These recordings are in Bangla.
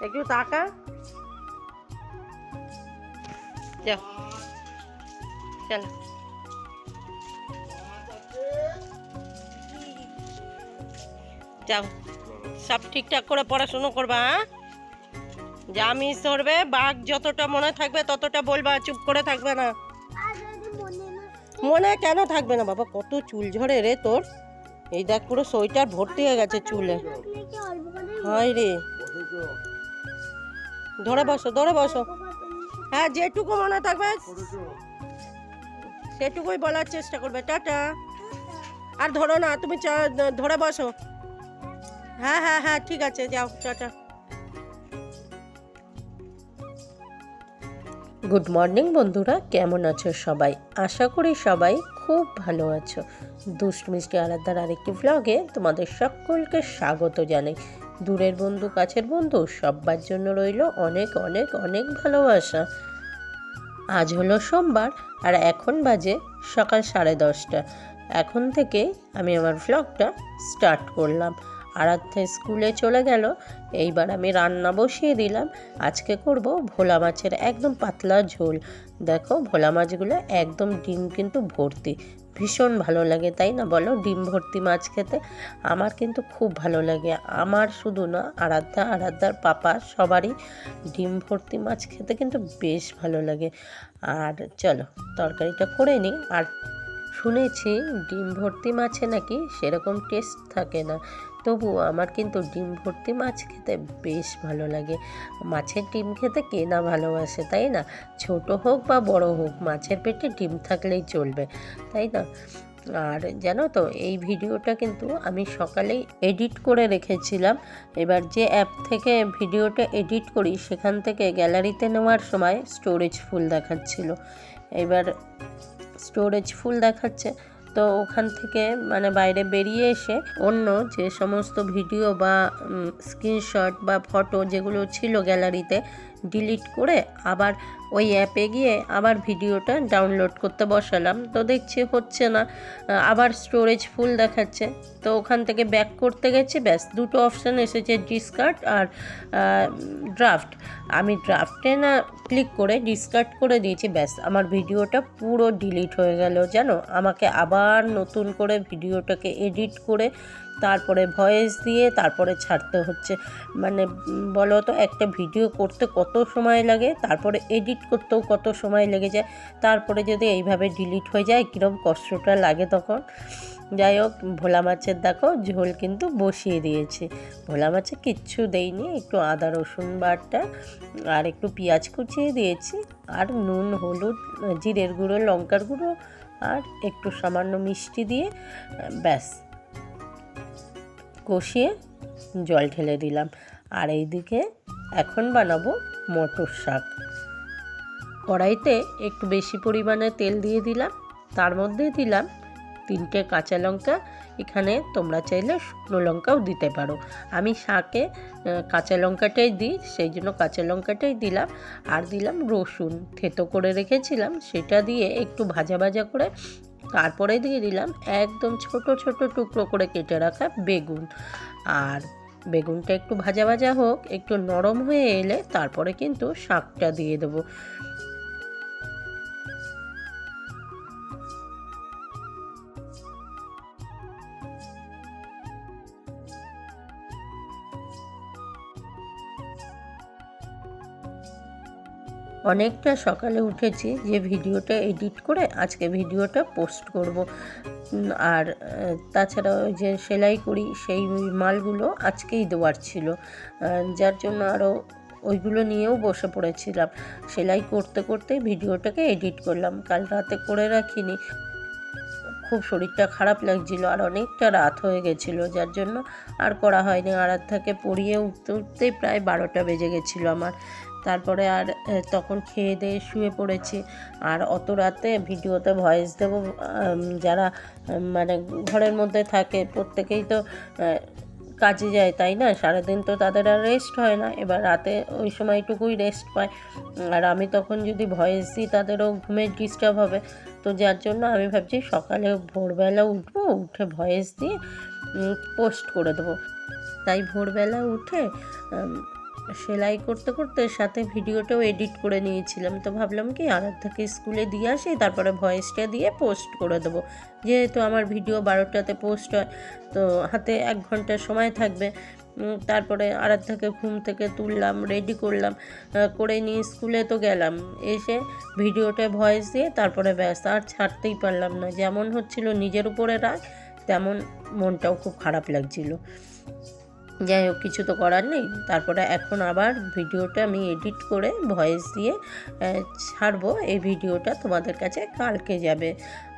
একটু তাকা। যাও চলো। যাও। সব ঠিকঠাক করে পড়াশুনো করবা হ্যাঁ? যা মিস ধরবে, বাঘ যতটা মনে থাকবে ততটা বলবা, চুপ করে থাকবে না। মনে কেন থাকবে না বাবা? কত চুল ঝরে রে তোর। এই দেখ পুরো সোয়েটার ভর্তি হয়ে গেছে চুলে। হাই রে। ধরে বসো ধরে বসো। হ্যাঁ যেটুকু মনে থাকবে, সেটুকুই বলার চেষ্টা করবে। টাটা। আর ধরো না, তুমি ধরে বসো। হ্যাঁ হ্যাঁ হ্যাঁ ঠিক আছে, যাও, টাটা। গুড মর্নিং বন্ধুরা, কেমন আছো সবাই? আশা করি সবাই খুব ভালো আছো। দুষ্ট মিষ্টি আলাদার আরেকটি ব্লগে তোমাদের সকলকে স্বাগত জানাই। দূরের বন্ধু, কাছের বন্ধু সবার জন্য রইল অনেক অনেক অনেক ভালোবাসা। আজ হলো সোমবার আর এখন বাজে সকাল সাড়ে দশটা। এখন থেকে আমি আমার ভ্লগটা স্টার্ট করলাম। আরাধ্যা স্কুলে চলে গেল, এইবার আমি রান্না বসিয়ে দিলাম। আজকে করব ভোলা মাছের একদম পাতলা ঝোল। দেখো ভোলা মাছগুলো একদম ডিম কিন্তু ভর্তি। ভীষণ ভালো লাগে, তাই না বলো? ডিম ভর্তি মাছ খেতে আমার কিন্তু খুব ভালো লাগে। আমার শুধু না, আরাধ্যা, আরাধ্যার পাপা সবারই ডিম ভর্তি মাছ খেতে কিন্তু বেশ ভালো লাগে। আর চলো, তরকারিটা করে নিই। আর শুনেছি ডিম ভর্তি মাছে নাকি সেরকম টেস্ট থাকে না। তবু আমার কিন্তু ডিম ভর্তি মাছ খেতে বেশ ভালো লাগে। মাছের ডিম খেতে কে না ভালোবাসে, তাই না? ছোট হোক বা বড় হোক, মাছের পেটে ডিম থাকলেই চলবে, তাই না? আর জানো তো, এই ভিডিওটা কিন্তু আমি সকালেই এডিট করে রেখেছিলাম। এবার যে অ্যাপ থেকে ভিডিওটা এডিট করি, সেখান থেকে গ্যালারিতে নেওয়ার সময় স্টোরেজ ফুল দেখাচ্ছিল। এবার স্টোরেজ ফুল দেখাচ্ছে তো ওখান থেকে মানে বাইরে বেরিয়ে এসে অন্য যে সমস্ত ভিডিও বা স্ক্রিনশট বা ফটো যেগুলো ছিল গ্যালারিতে ডিলিট করে আবার ওই অ্যাপে গিয়ে আবার ভিডিওটা ডাউনলোড করতে বসালাম। তো দেখছি হচ্ছে না আবার স্টোরেজ ফুল দেখাচ্ছে। তো ওখান থেকে ব্যাক করতে গেছি, ব্যাস দুটো অপশান এসেছে ডিসকার্ড আর ড্রাফট আমি ড্রাফটে না ক্লিক করে ডিসকার্ড করে দিয়েছি, ব্যাস আমার ভিডিওটা পুরো ডিলিট হয়ে গেল, জানো? আমাকে আবার নতুন করে ভিডিওটাকে এডিট করে তারপরে ভয়েস দিয়ে তারপরে ছাড়তে হচ্ছে। মানে বলো তো একটা ভিডিও করতে কত সময় লাগে? তারপরে এডিট করতেও কত সময় লেগে যায়, তারপরে যদি এইভাবে ডিলিট হয়ে যায় কীরকম কষ্টটা লাগে তখন? যাই হোক, ভোলা মাছের দেখো, ঝোল কিন্তু বসিয়ে দিয়েছি। ভোলা মাছে কিচ্ছু দেইনি, একটু আদা রসুন বাটা আর একটু পেঁয়াজ কুচিয়ে দিয়েছি আর নুন, হলুদ, জিরের গুঁড়ো, লঙ্কার গুঁড়ো আর একটু সামান্য মিষ্টি দিয়ে, ব্যাস। কষিয়ে জল ঢেলে দিলাম। আর এইদিকে এখন বানাবো মটর শাক। কড়াইতে একটু বেশি পরিমাণে তেল দিয়ে দিলাম। তার মধ্যে দিলাম তিনটে কাঁচা লঙ্কা। এখানে তোমরা চাইলে শুকনো লঙ্কাও দিতে পারো। আমি শাকে কাঁচা লঙ্কাটাই দিই, সেই জন্য কাঁচা লঙ্কাটাই দিলাম। আর দিলাম রসুন। থেতো করে রেখেছিলাম, সেটা দিয়ে একটু ভাজা ভাজা করে তারপরে দিয়ে দিলাম একদম ছোট ছোট টুকরো করে কেটে রাখা বেগুন। আর বেগুনটা একটু ভাজা ভাজা হোক, একটু নরম হয়ে এলে তারপরে কিন্তু শাকটা দিয়ে দেবো। অনেকটা সকালে উঠেছি যে ভিডিওটা এডিট করে আজকে ভিডিওটা পোস্ট করব। আর তাছাড়া ওই যে সেলাই করি, সেই মালগুলো আজকেই দেওয়ার ছিল। যার জন্য আরও ওইগুলো নিয়েও বসে পড়েছিলাম। সেলাই করতে করতে ভিডিওটাকে এডিট করলাম। কাল রাতে করে রাখিনি। খুব শরীরটা খারাপ লাগছিল আর অনেকটা রাত হয়ে গেছিল, যার জন্য আর করা হয়নি। আরাধ্যাকে পড়িয়ে উঠতে উঠতেই প্রায় বারোটা বেজে গেছিল আমার। তারপরে আর তখন খেয়ে দিয়ে শুয়ে পড়েছি। আর অত রাতে ভিডিওতে ভয়েস দেবো যারা মানে ঘরের মধ্যে থাকে, প্রত্যেকেই তো কাজে যায়, তাই না? সারাদিন তো তাদের আর রেস্ট হয় না। এবার রাতে ওই সময়টুকুই রেস্ট পায়। আর আমি তখন যদি ভয়েস দিই, তাদেরও ঘুমের ডিস্টার্ব হবে। তো যার জন্য আমি ভাবছি, সকালে ভোরবেলা উঠবো, উঠে ভয়েস দিয়ে পোস্ট করে দেবো। তাই ভোরবেলা উঠে সেলাই করতে করতে সাথে ভিডিওটাও এডিট করে নিয়েছিলাম। তো ভাবলাম কি আরাধ্যাকে স্কুলে দিয়ে আসি, তারপরে ভয়েসটা দিয়ে পোস্ট করে দেবো। যেহেতু আমার ভিডিও বারোটাতে পোস্ট হয়, তো হাতে এক ঘণ্টা সময় থাকবে। তারপরে আরাধ্যাকে ঘুম থেকে তুললাম রেডি করলাম করে নিয়ে স্কুলে তো গেলাম। এসে ভিডিওটা ভয়েস দিয়ে তারপরে ব্যাস, আর ছাড়তেই পারলাম না। যেমন হচ্ছিল নিজের উপরে রাগ, তেমন মনটাও খুব খারাপ লাগছিল। যাই হোক, কিছু তো করার নেই। তারপরে এখন আবার ভিডিওটা আমি এডিট করে ভয়েস দিয়ে ছাড়বো। এই ভিডিওটা তোমাদের কাছে কালকে যাবে।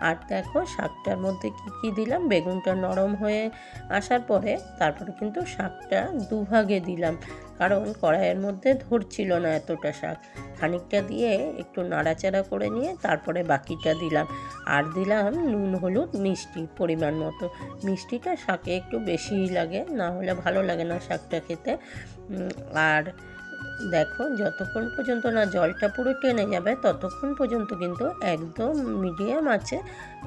আর দেখো, শাকটার মধ্যে কি কি দিলাম? বেগুনটা নরম হয়ে আসার পরে, তারপরে কিন্তু শাকটা দুভাগে দিলাম। কারণ কড়াইয়ের মধ্যে ধরছিল না এতটা শাক। খানিকটা দিয়ে একটু নাড়াচাড়া করে নিয়ে তারপরে বাকিটা দিলাম। আর দিলাম নুন, হলুদ, মিষ্টি পরিমাণ মতো। মিষ্টিটা শাকে একটু বেশিই লাগে, না হলে ভালো লাগে না শাকটা খেতে। আর দেখো, যতক্ষণ পর্যন্ত না জলটা পুরো টেনে যাবে, ততক্ষণ পর্যন্ত কিন্তু একদম মিডিয়াম আছে,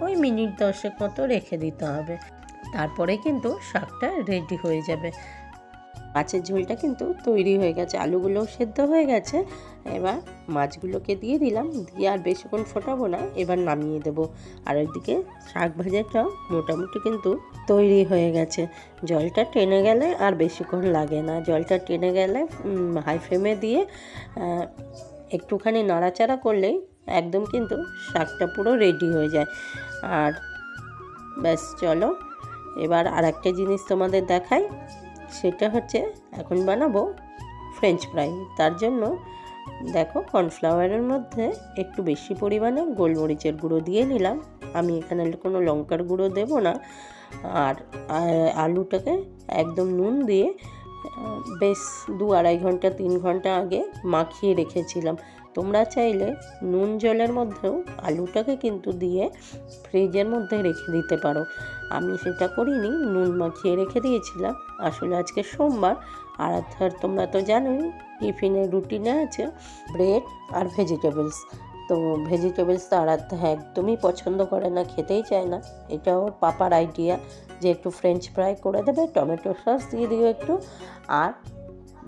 ওই মিনিট দশেক মতো রেখে দিতে হবে। তারপরে কিন্তু শাকটা রেডি হয়ে যাবে। মাছের ঝোলটা কিন্তু তৈরি হয়ে গেছে। আলুগুলোও সেদ্ধ হয়ে গেছে। এবার মাছগুলোকে দিয়ে দিলাম। দিয়ে আর বেশিক্ষণ ফোটাবো না। এবার নামিয়ে দেবো। আর ওইদিকে শাক ভাজাটাও মোটামুটি কিন্তু তৈরি হয়ে গেছে। জলটা টেনে গেলে আর বেশিক্ষণ লাগে না। জলটা টেনে গেলে হাই ফ্লেমে দিয়ে একটুখানি নাড়াচাড়া করলেই একদম কিন্তু শাকটা পুরো রেডি হয়ে যায়। আর ব্যাস, চলো। এবার আর একটা জিনিস তোমাদের দেখাই। সেটা হচ্ছে এখন বানাবো ফ্রেঞ্চ ফ্রাই তার জন্য দেখো কর্নফ্লাওয়ারের মধ্যে একটু বেশি পরিমাণে গোলমরিচের গুঁড়ো দিয়ে নিলাম। আমি এখানে কোনো লঙ্কার গুঁড়ো দেব না। আর আলুটাকে একদম নুন দিয়ে বেশ দু আড়াই ঘণ্টা, তিন ঘণ্টা আগে মাখিয়ে রেখেছিলাম। তোমরা চাইলে নুন জলের মধ্যেও আলুটাকে কিন্তু দিয়ে ফ্রিজের মধ্যে রেখে দিতে পারো। আমি সেটা করিনি, নুন মাখিয়ে রেখে দিয়েছিলাম। আসলে আজকে সোমবার, আর ধর তোমরা তো জানোই, টিফিনের রুটিনে আছে ব্রেড আর ভেজিটেবলস। তো ভেজিটেবলস তো আরাধ্যা একদমই পছন্দ করে না, খেতেই চায় না। এটা ওর পাপার আইডিয়া যে একটু ফ্রেঞ্চ ফ্রাই করে দেবে, টমেটো সস দিয়ে দিও একটু, আর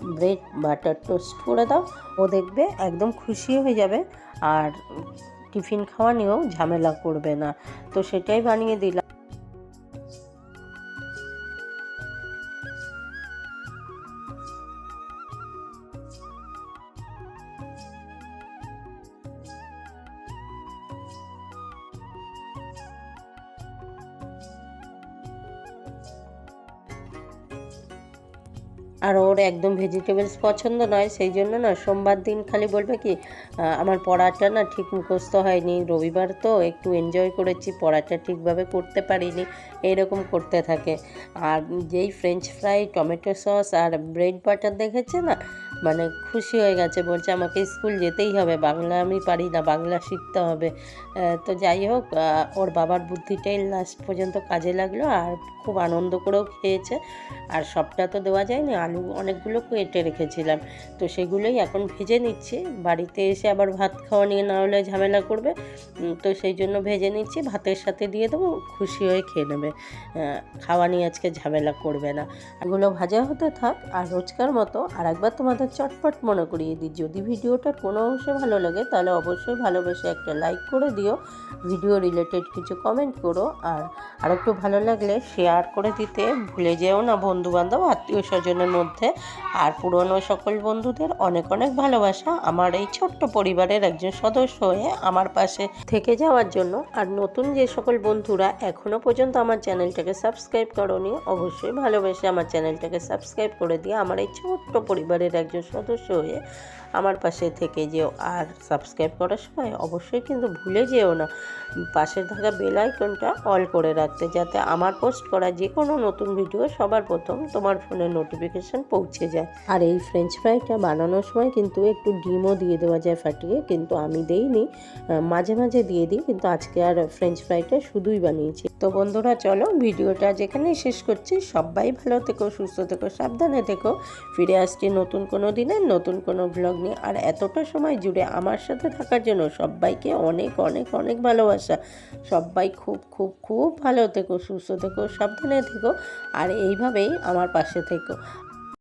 ব্রেড, বাটার টোস্ট করে দাও। ও দেখবে একদম খুশি হয়ে যাবে। আর টিফিন খাওয়া নিয়েও ঝামেলা করবে না। তো সেটাই বানিয়ে দিলাম। আর ওর একদম ভেজিটেবলস পছন্দ নয়, সেই জন্য না সোমবার দিন খালি বলবে কি আমার পড়াটা না ঠিক মুখস্ত হয়নি, রবিবার তো একটু এনজয় করেছি, পড়াটা ঠিকভাবে করতে পারিনি, এইরকম করতে থাকে। আর যেই ফ্রেঞ্চ ফ্রাই টমেটো সস আর ব্রেড বাটার দেখেছে না মানে খুশি হয়ে গেছে, বলছে আমাকে স্কুল যেতেই হবে, বাংলা আমি পারি না, বাংলা শিখতে হবে। তো যাই হোক ওর বাবার বুদ্ধিটাই লাস্ট পর্যন্ত কাজে লাগল আর খুব আনন্দ করেও খেয়েছে। আর সবটা তো দেওয়া যায়নি, আলু অনেকগুলো কেটে রেখেছিলাম। তো সেগুলোই এখন ভেজে নিচ্ছি, বাড়িতে এসে আবার ভাত খাওয়া নিয়ে না হলে ঝামেলা করবে। তো সেই জন্য ভেজে নিচ্ছি, ভাতের সাথে দিয়ে দেবো, খুশি হয়ে খেয়ে নেবে। খাওয়া নিয়ে আজকে ঝামেলা করবে না। এগুলো ভাজা হতে থাক, আর রোজকার মতো আর একবার তোমাদের চটপট মনে করিয়ে দিই। যদি ভিডিওটার কোনো অংশে ভালো লাগে, তাহলে অবশ্যই ভালোবেসে একটা লাইক করে দিও ভিডিও রিলেটেড কিছু কমেন্ট করো। আর আর একটু ভালো লাগলে শেয়ার করে দিতে ভুলে যেও না বন্ধু বান্ধব আত্মীয় স্বজনের মধ্যে। আর পুরনো সকল বন্ধুদের অনেক অনেক ভালোবাসা আমার এই ছোট্ট পরিবারের একজন সদস্য হয়ে আমার পাশে থেকে যাওয়ার জন্য। আর নতুন যে সকল বন্ধুরা এখনও পর্যন্ত আমার চ্যানেলটাকে সাবস্ক্রাইব করনি, অবশ্যই ভালোবেসে আমার চ্যানেলটাকে সাবস্ক্রাইব করে দিয়ে আমার এই ছোট্ট পরিবারের একজন সদস্য হয়ে আমার পাশে থেকে যেও। আর সাবস্ক্রাইব করার সময় অবশ্যই কিন্তু ভুলে যেও না। পাশে থাকা বেল আইকনটা অল করে রাখতে, যাতে আমার পোস্ট করা যে কোনো নতুন ভিডিও সবার প্রথম তোমার ফোনে নোটিফিকেশান পৌঁছে যায়। আর এই ফ্রেঞ্চ ফ্রাইটা বানানোর সময় কিন্তু একটু ডিমও দিয়ে দেওয়া যায় ফাটিয়ে, কিন্তু আমি দেইনি। মাঝে মাঝে দিয়ে দিই, কিন্তু আজকে আর ফ্রেঞ্চ ফ্রাইটা শুধুই বানিয়েছি। তো বন্ধুরা, চলো ভিডিওটা যেখানেই শেষ করছি, সবাই ভালো থেকো, সুস্থ থেকো, সাবধানে থেকো। ফিরে আসছি নতুন কোনো দিনে, নতুন কোনো ব্লগ নিয়ে আর এতটা সময় জুড়ে আমার সাথে থাকার জন্য সবাইকে অনেক অনেক অনেক ভালোবাসা। সবাই খুব খুব খুব ভালো থেকো, সুস্থ থেকো, সাবধানে থেকো, আর এইভাবেই আমার পাশে থেকো।